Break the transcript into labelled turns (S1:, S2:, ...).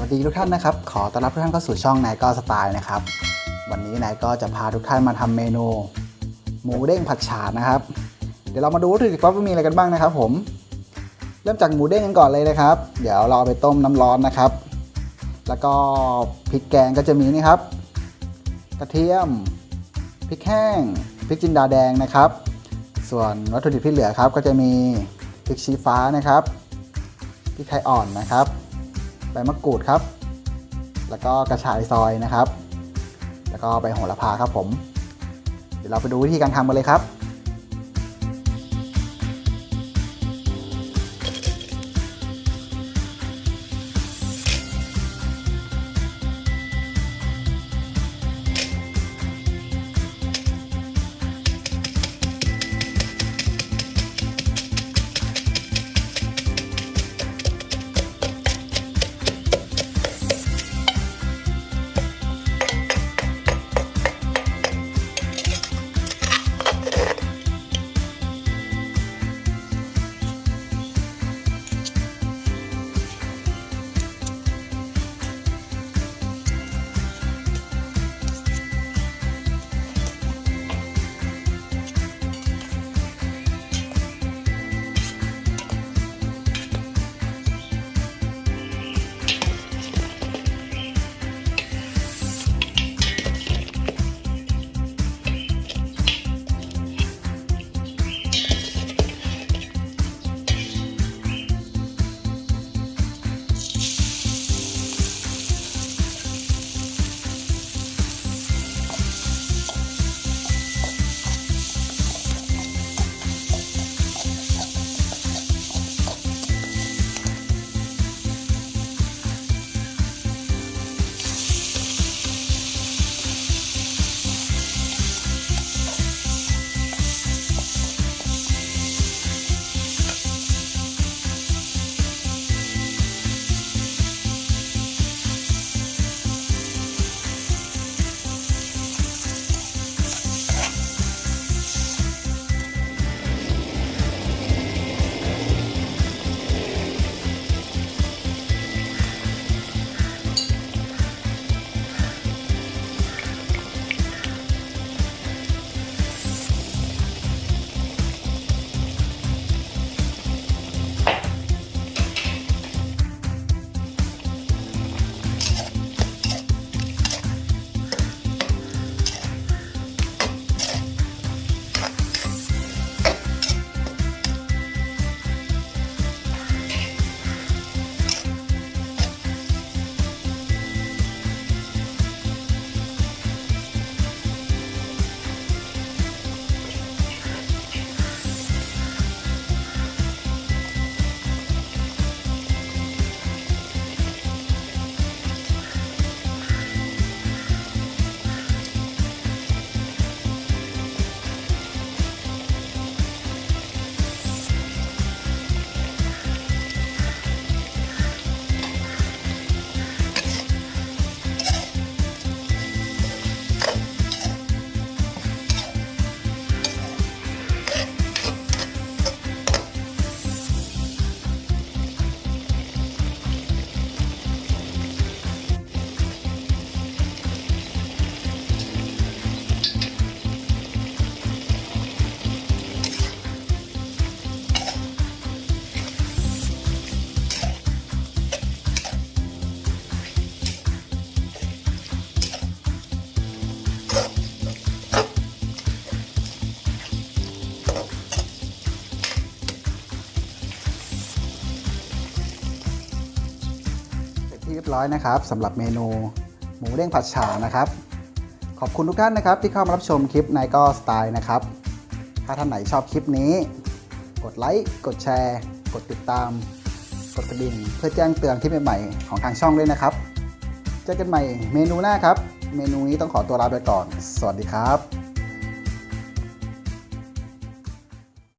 S1: วัสดีทุกท่านนะครับ ขอต้อนรับทุกท่านเข้าสู่ช่องนายก็สไตล์นะครับ วันนี้นายก็จะพาทุกท่านมาทำเมนู หมูเด้งผัดฉาดนะครับ เดี๋ยวเรามาดูวัตถุดิบว่ามีอะไรกันบ้างนะครับ ผม เริ่มจากหมูเด้งกันก่อนเลยนะครับ เดี๋ยวเราเอาไปต้มน้ำร้อนนะครับ แล้วก็พริกแกงก็จะมีนี่ครับ กระเทียม พริกแห้ง พริกจินดาแดงนะครับ ส่วนวัตถุดิบที่เหลือครับ ก็จะมีพริกชี้ฟ้านะครับ พริกไทยอ่อนนะครับ ใบมะกรูดครับ แล้วก็กระชายซอยนะครับ แล้วก็ใบโหระพาครับผม เดี๋ยวเราไปดูวิธีการทำกันเลยครับ ที่เรียบร้อยนะครับสำหรับเมนูหมูเด้งผัดฉ่านะครับ ขอบคุณทุกท่านนะครับ ที่เข้ามารับชมคลิปนายก็สไตล์นะครับ ถ้าท่านไหนชอบคลิปนี้ กดไลค์กดแชร์ กดติดตาม กดกระดิ่งเพื่อแจ้งเตือนคลิปใหม่ๆของทางช่องด้วยนะครับเจอกันใหม่เมนูหน้าครับ เมนูนี้ต้องขอตัวลาไปก่อน สวัสดีครับ